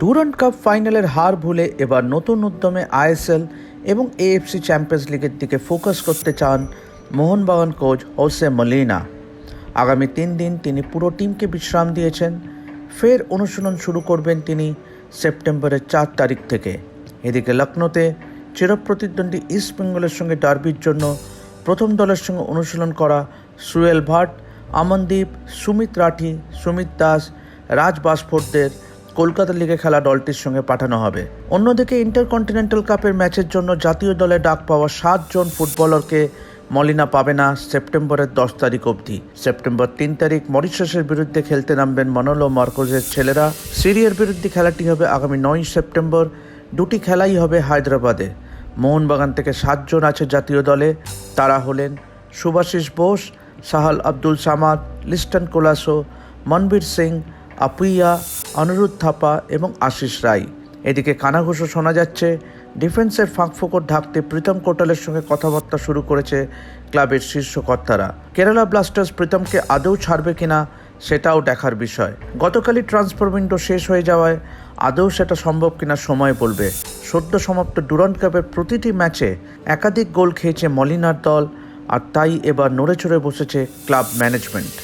Durand cup ফাইনালের হার ভুলে এবার নতুন উদ্যমে আইএসএল এবং এএফসি চ্যাম্পিয়ন্স লিগের দিকে ফোকাস করতে চান মোহনবাগান কোচ হোসে মলিনা আগামী তিন দিন তিনি পুরো টিমকে বিশ্রাম দিয়েছেন। ফের অনুশীলন শুরু করবেন তিনি সেপ্টেম্বরের চার তারিখ থেকে। এদিকে লখনৌতে চিরপ্রতিদ্বন্দ্বী ইস্ট বেঙ্গলের সঙ্গে ডার্বির জন্য প্রথম দলের সঙ্গে অনুশীলন করা সুয়েল ভাট আমনদীপ সুমিত রাঠি, সুমিত দাস, রাজ বাসফোর্ডদের কলকাতা লিগে খেলা দলটির সঙ্গে পাঠানো হবে। অন্যদিকে ইন্টারকন্টিনেন্টাল কাপের ম্যাচের জন্য জাতীয় দলে ডাক পাওয়া সাতজন ফুটবলারকে মলিনা পাবে না সেপ্টেম্বরের দশ তারিখ অবধি। সেপ্টেম্বর তিন তারিখ মরিশাসের বিরুদ্ধে খেলতে নামবেন মনোলো মার্কোজের ছেলেরা। সিরিয়ার বিরুদ্ধে খেলাটি হবে আগামী নয় সেপ্টেম্বর। দুটি খেলাই হবে হায়দ্রাবাদে। মোহনবাগান থেকে সাতজন আছে জাতীয় দলে। তারা হলেন সুভাষিস বোস সাহাল আব্দুল সামাদ, লিস্টন কোলাসো, মনবীর সিং, আপুইয়া অনুরুদ্ধ থাপা এবং আশিস রায়। এদিকে কানাঘুষো শোনা যাচ্ছে, ডিফেন্সের ফাঁকফোকর ঢাকতে প্রীতম কোটালের সঙ্গে কথাবার্তা শুরু করেছে ক্লাবের শীর্ষ কর্তারা। কেরালা ব্লাস্টার্স প্রীতমকে আদৌ ছাড়বে কিনা, সেটাও দেখার বিষয়। গতকালই ট্রান্সফার উইন্ডো শেষ হয়ে যাওয়ায় আদৌ সেটা সম্ভব কিনা সময় বলবে। সদ্য সমাপ্ত ডুরান্ট কাপের প্রতিটি ম্যাচে একাধিক গোল খেয়েছে মলিনার দল আর তাই এবার নড়েচড়ে বসেছে ক্লাব ম্যানেজমেন্ট।